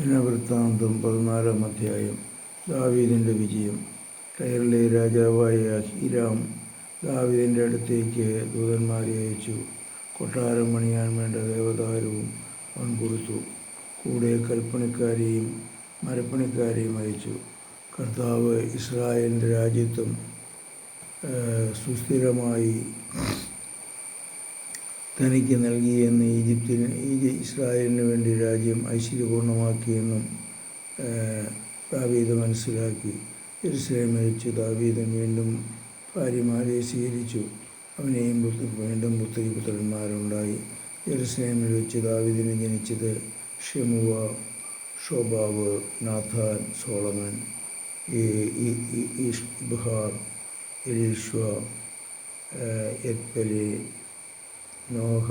ദിനവൃത്താന്തം പതിനാലാം അധ്യായം. ദാവീദിന്റെ വിജയം. കയറിലെ രാജാവായ ഹിരാം ദാവീദിന്റെ അടുത്തേക്ക് ദൂതന്മാരെ അയച്ചു. കൊട്ടാരം പണിയാൻ വേണ്ട ദേവതാരവും അവൻ കൂടെ കൽപ്പണിക്കാരെയും മരപ്പണിക്കാരെയും അയച്ചു. കർത്താവ് ഇസ്രായേലിന്റെ രാജ്യത്വം സുസ്ഥിരമായി തനിക്ക് നൽകിയെന്ന് ഈജിപ്തിന് ഈജി ഇസ്രായേലിന് വേണ്ടി രാജ്യം ഐശ്വര്യപൂർണമാക്കിയെന്നും ദാവീദ് മനസ്സിലാക്കി. ജെറുസലേമിൽ വെച്ച് ദാവീദ് വീണ്ടും ഭാര്യമാരെ സ്വീകരിച്ചു. അവനെയും വീണ്ടും പുത്രി പുത്രന്മാരുണ്ടായി. ജെറുസലേമിൽ വെച്ച് ദാവീദിന് ജനിച്ചത് ഷെമുവ ഷോബാവ് നാഥാൻ സോളമൻ ഇഷ്ബഹാർ എലീഷ്വ എത്പലി നോഹ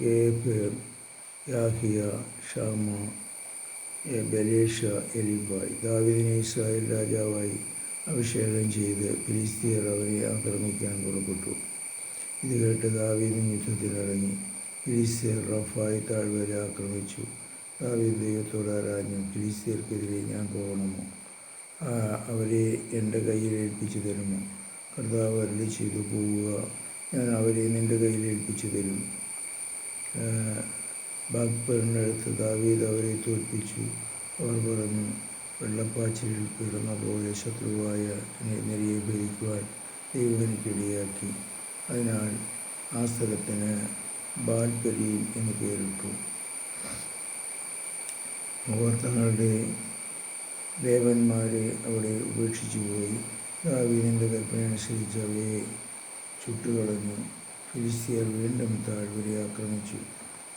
ഗേഫ് യാഹിയ ഷാമ ബലേഷ എലിബായ്. ദാവിദിനെ ഇസ്രായേൽ രാജാവായി അഭിഷേകം ചെയ്ത് ഫിലിസ്തീയർ അവരെ ആക്രമിക്കാൻ പുറപ്പെട്ടു. ഇത് കേട്ട് ദാവീദും യുദ്ധത്തിനിറങ്ങി ഫിലിസ്തീയർ റഫായി താഴ്വര ആക്രമിച്ചു. ദാവീദ് ദൈവത്തോട് ആരാഞ്ഞു ഫിലിസ്തീയർക്കെതിരെ ഞാൻ പോകണമോ? അവരെ എന്റെ കയ്യിൽ ഏൽപ്പിച്ചു തരുമോ? കർത്താവ് അരുളി ചെയ്തു പോവുക ഞാൻ അവരെ നിന്റെ കയ്യിൽ ഏൽപ്പിച്ചു തരും. ബാഗ്പറിനടുത്ത് ദാവീദ് അവരെ തോൽപ്പിച്ചു. അവർ പറഞ്ഞു വെള്ളപ്പാച്ചിലിൽ പിറന്ന പോയ ശത്രുവായ നെരിയെ ഭരിക്കുവാൻ ദൈവം എനിക്കിടയാക്കി അതിനാൽ ആ സ്ഥലത്തിന് ബാൽപരീം എന്ന് പേരിട്ടു. മുഹൂർത്തങ്ങളുടെ തങ്ങളുടെ ദേവന്മാരെ അവിടെ ഉപേക്ഷിച്ചു പോയി ദാവീദിന്റെ കൽപ്പനയനുസരിച്ച് അവയെ ചുട്ടുകളഞ്ഞു. ഫിലിസ്തീയർ വീണ്ടും താഴ്വരെ ആക്രമിച്ചു.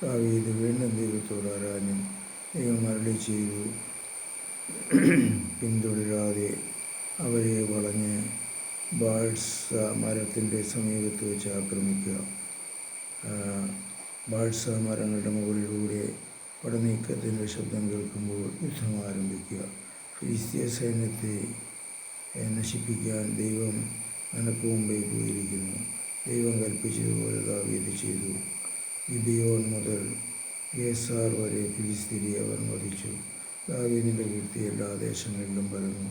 ദാവീദ് വീണ്ടും ദൈവത്തോട് ആരാഞ്ഞു. ദൈവം മരളി ചെയ്തു പിന്തുടരാതെ അവരെ വളഞ്ഞ് ബാഴ്സ മരത്തിന്റെ സമീപത്ത് വെച്ച് ആക്രമിക്കുക. ബാഴ്സ മരങ്ങളുടെ മുകളിലൂടെ പടനീക്കത്തിന്റെ ശബ്ദം കേൾക്കുമ്പോൾ യുദ്ധം ആരംഭിക്കുക. ഫിലിസ്തീയ സൈന്യത്തെ നശിപ്പിക്കാൻ ദൈവം നിനക്ക് മുമ്പേ പോയിരിക്കുന്നു. ദൈവം കൽപ്പിച്ചതുപോലെ ദാവീത് ചെയ്തു. ഗിബിയോൺ മുതൽ ഗേസാർ വരെ പിരിസ്ഥിതി അവർ വധിച്ചു. ദാവീദിന്റെ കീർത്തി എല്ലാ ദേശങ്ങളിലും പരന്നു.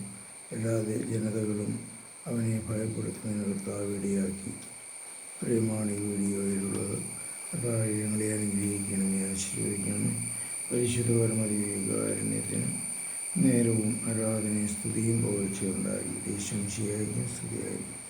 എല്ലാ ജനതകളും അവനെ ഭയപ്പെടുത്തുന്നതിന് കർത്താവ് പ്രേമാണ് ഈ വീഡിയോയിലുള്ളത്. ഞങ്ങളെ അനുഗ്രഹിക്കണമേ ആശീർവദിക്കണമേ പരിശുദ്ധ പരമദിവികാരുണ്യത്തിന് നേരവും ആരാധനയും സ്തുതിയും പുകഴ്ചയുണ്ടായി ദേശം ശരിയായിരിക്കും സ്തുതിയായിരിക്കും.